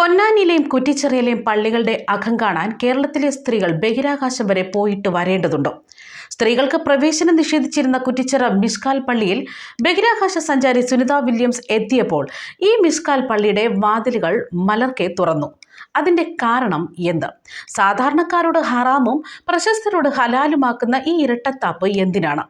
പൊന്നാനിയിലെയും കുറ്റിച്ചിറയിലെയും പള്ളികളുടെ അകം കാണാൻ കേരളത്തിലെ സ്ത്രീകൾ ബഹിരാകാശം വരെ പോയിട്ട് വരേണ്ടതുണ്ടോ. സ്ത്രീകൾക്ക് പ്രവേശനം നിഷേധിച്ചിരുന്ന കുറ്റിച്ചിറ മിസ്കാൽ പള്ളിയിൽ ബഹിരാകാശ സഞ്ചാരി സുനിത വില്യംസ് എത്തിയപ്പോൾ ഈ മിസ്കാൽ പള്ളിയുടെ വാതിലുകൾ മലർക്കെ തുറന്നു. അതിന്റെ കാരണം എന്ത്? സാധാരണക്കാരോട് ഹറാമും പ്രശസ്തരോട് ഹലാലുമാക്കുന്ന ഈ ഇരട്ടത്താപ്പ് എന്തിനാണ്?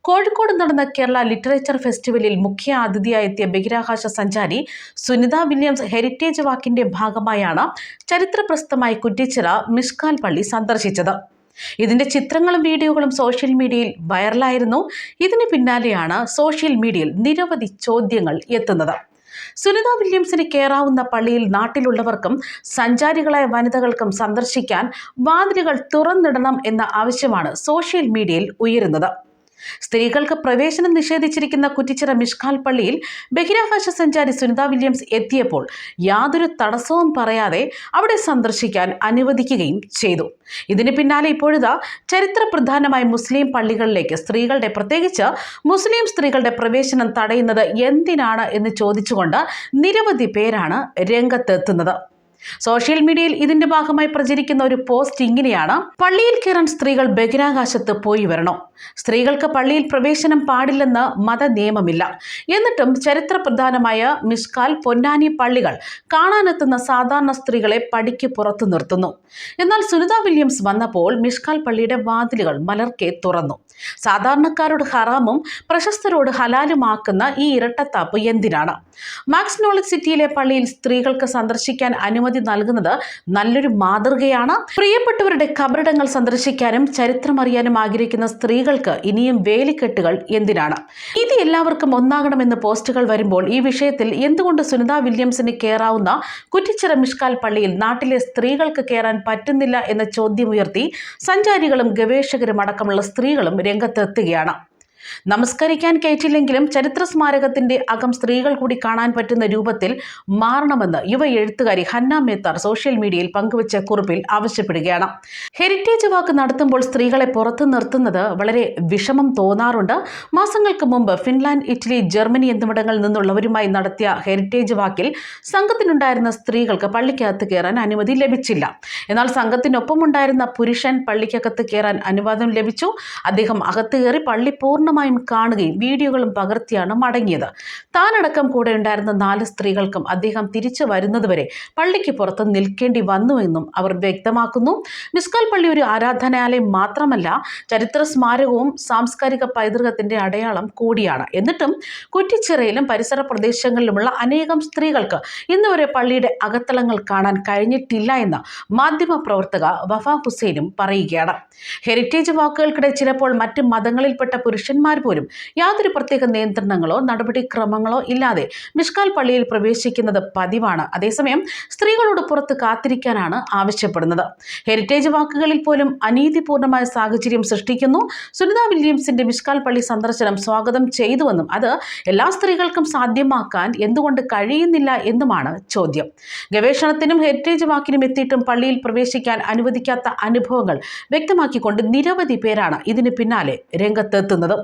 കോഴിക്കോട് നടന്ന കേരള ലിറ്ററേച്ചർ ഫെസ്റ്റിവലിൽ മുഖ്യ അതിഥിയായി എത്തിയ ബഹിരാകാശ സഞ്ചാരി സുനിത വില്യംസ് ഹെറിറ്റേജ് വാക്കിന്റെ ഭാഗമായാണ് ചരിത്രപ്രസിദ്ധമായ കുറ്റിച്ചിറ മിഷ്കാൽ പള്ളി സന്ദർശിച്ചത്. ഇതിന്റെ ചിത്രങ്ങളും വീഡിയോകളും സോഷ്യൽ മീഡിയയിൽ വൈറലായിരുന്നു. ഇതിന് പിന്നാലെയാണ് സോഷ്യൽ മീഡിയയിൽ നിരവധി ചോദ്യങ്ങൾ എത്തുന്നത്. സുനിത വില്യംസിന് കയറാവുന്ന പള്ളിയിൽ നാട്ടിലുള്ളവർക്കും സഞ്ചാരികളായ വനിതകൾക്കും സന്ദർശിക്കാൻ വാതിലുകൾ തുറന്നിടണം എന്ന ആവശ്യമാണ് സോഷ്യൽ മീഡിയയിൽ ഉയരുന്നത്. സ്ത്രീകൾക്ക് പ്രവേശനം നിഷേധിച്ചിരിക്കുന്ന കുറ്റിച്ചിറ മിഷ്കാൽ പള്ളിയിൽ ബഹിരാകാശ സഞ്ചാരി സുനിത വില്യംസ് എത്തിയപ്പോൾ യാതൊരു തടസ്സവും പറയാതെ അവിടെ സന്ദർശിക്കാൻ അനുവദിക്കുകയും ചെയ്തു. ഇതിന് പിന്നാലെ ഇപ്പോഴിതാ ചരിത്ര മുസ്ലിം പള്ളികളിലേക്ക് സ്ത്രീകളുടെ പ്രത്യേകിച്ച് മുസ്ലിം സ്ത്രീകളുടെ പ്രവേശനം തടയുന്നത് എന്തിനാണ് എന്ന് ചോദിച്ചുകൊണ്ട് നിരവധി പേരാണ് രംഗത്തെത്തുന്നത്. സോഷ്യൽ മീഡിയയിൽ ഇതിന്റെ ഭാഗമായി പ്രചരിക്കുന്ന ഒരു പോസ്റ്റ് ഇങ്ങനെയാണ്. പള്ളിയിൽ കയറാൻ സ്ത്രീകൾ ബഹിരാകാശത്ത് പോയി വരണോ? സ്ത്രീകൾക്ക് പള്ളിയിൽ പ്രവേശനം പാടില്ലെന്ന് മത നിയമമില്ല എന്നിട്ടും ചരിത്ര പ്രധാനമായ മിസ്കാൽ പൊന്നാനി പള്ളികൾ കാണാനെത്തുന്ന സാധാരണ സ്ത്രീകളെ പടിക്ക് പുറത്തു നിർത്തുന്നു. എന്നാൽ സുനിത വില്യംസ് വന്നപ്പോൾ മിഷ്കാൽ പള്ളിയുടെ വാതിലുകൾ മലർക്കെ തുറന്നു. സാധാരണക്കാരോട് ഹറാമും പ്രശസ്തരോട് ഹലാലുമാക്കുന്ന ഈ ഇരട്ടത്താപ്പ് എന്തിനാണ്? മാക്സ് നോളജ് സിറ്റിയിലെ പള്ളിയിൽ സ്ത്രീകൾക്ക് സന്ദർശിക്കാൻ അനുമതി നൽകുന്നത് നല്ലൊരു മാതൃകയാണ്. പ്രിയപ്പെട്ടവരുടെ കബറിടങ്ങൾ സന്ദർശിക്കാനും ചരിത്രമറിയാനും ആഗ്രഹിക്കുന്ന സ്ത്രീകൾക്ക് ഇനിയും വേലിക്കെട്ടുകൾ എന്തിനാണ്? ഇത് എല്ലാവർക്കും ഒന്നാകണമെന്ന് പോസ്റ്റുകൾ വരുമ്പോൾ ഈ വിഷയത്തിൽ എന്തുകൊണ്ട് സുനിത വില്യംസിന് കയറാവുന്ന കുറ്റിച്ചിറ മിഷ്കാൽ പള്ളിയിൽ നാട്ടിലെ സ്ത്രീകൾക്ക് കയറാൻ പറ്റുന്നില്ല എന്ന ചോദ്യമുയർത്തി സഞ്ചാരികളും ഗവേഷകരും അടക്കമുള്ള സ്ത്രീകളും രംഗത്തെത്തുകയാണ്. നമസ്കരിക്കാൻ കയറ്റില്ലെങ്കിലും ചരിത്ര സ്മാരകത്തിന്റെ അകം സ്ത്രീകൾ കൂടി കാണാൻ പറ്റുന്ന രൂപത്തിൽ മാറണമെന്ന് യുവ എഴുത്തുകാരി ഹന്ന മേത്താർ സോഷ്യൽ മീഡിയയിൽ പങ്കുവച്ച കുറിപ്പിൽ ആവശ്യപ്പെടുകയാണ്. ഹെറിറ്റേജ് വാക്ക് നടത്തുമ്പോൾ സ്ത്രീകളെ പുറത്തു നിർത്തുന്നത് വളരെ വിഷമം തോന്നാറുണ്ട്. മാസങ്ങൾക്ക് മുമ്പ് ഫിൻലാൻഡ് ഇറ്റലി ജർമ്മനി എന്നിവിടങ്ങളിൽ നിന്നുള്ളവരുമായി നടത്തിയ ഹെറിറ്റേജ് വാക്കിൽ സംഘത്തിനുണ്ടായിരുന്ന സ്ത്രീകൾക്ക് പള്ളിക്കകത്ത് കയറാൻ അനുമതി ലഭിച്ചില്ല. എന്നാൽ സംഘത്തിനൊപ്പമുണ്ടായിരുന്ന പുരുഷൻ പള്ളിക്കകത്ത് കയറാൻ അനുവാദം ലഭിച്ചു. അദ്ദേഹം അകത്ത് കയറി പള്ളി പൂർണമായും കാണുകയും വീഡിയോകളും പകർത്തിയാണ് മടങ്ങിയത്. താനടക്കം കൂടെ ഉണ്ടായിരുന്ന നാല് സ്ത്രീകൾക്കും അദ്ദേഹം തിരിച്ചു വരുന്നതുവരെ പള്ളിക്ക് പുറത്ത് നിൽക്കേണ്ടി വന്നുവെന്നും അവർ വ്യക്തമാക്കുന്നു. മിസ്കാൽ പള്ളി ഒരു ആരാധനാലയം മാത്രമല്ല ചരിത്ര സ്മാരകവും സാംസ്കാരിക പൈതൃകത്തിന്റെ അടയാളം കൂടിയാണ്. എന്നിട്ടും കുറ്റിച്ചിറയിലും പരിസര പ്രദേശങ്ങളിലുമുള്ള അനേകം സ്ത്രീകൾക്ക് ഇന്നുവരെ പള്ളിയുടെ അകത്തളങ്ങൾ കാണാൻ കഴിഞ്ഞിട്ടില്ല എന്ന് മാധ്യമ പ്രവർത്തക വഫ ഹുസൈനും പറയുകയാണ്. ഹെറിറ്റേജ് വാക്കുകൾക്കിടെ ചിലപ്പോൾ മറ്റ് മതങ്ങളിൽപ്പെട്ട പുരുഷന്മാർ പോലും യാതൊരു പ്രത്യേക നിയന്ത്രണങ്ങളോ നടപടിക്രമങ്ങളോ ഇല്ലാതെ മിഷ്കാൽ പള്ളിയിൽ പ്രവേശിക്കുന്നത് പതിവാണ്. അതേസമയം സ്ത്രീകളോട് പുറത്ത് കാത്തിരിക്കാനാണ് ആവശ്യപ്പെടുന്നത്. ഹെറിറ്റേജ് വാക്കുകളിൽ പോലും അനീതിപൂർണമായ സാഹചര്യം സൃഷ്ടിക്കുന്നു. സുനിത വില്യംസിന്റെ മിഷ്കാൽ പള്ളി സന്ദർശനം സ്വാഗതം ചെയ്തുവെന്നും അത് എല്ലാ സ്ത്രീകൾക്കും സാധ്യമാക്കാൻ എന്തുകൊണ്ട് കഴിയുന്നില്ല എന്നുമാണ് ചോദ്യം. ഗവേഷണത്തിനും ഹെറിറ്റേജ് വാക്കിനും എത്തിയിട്ടും പള്ളിയിൽ പ്രവേശിക്കാൻ അനുവദിക്കാത്ത അനുഭവങ്ങൾ വ്യക്തമാക്കിക്കൊണ്ട് നിരവധി പേരാണ് ഇതിന് പിന്നാലെ രംഗത്തെത്തുന്നത്.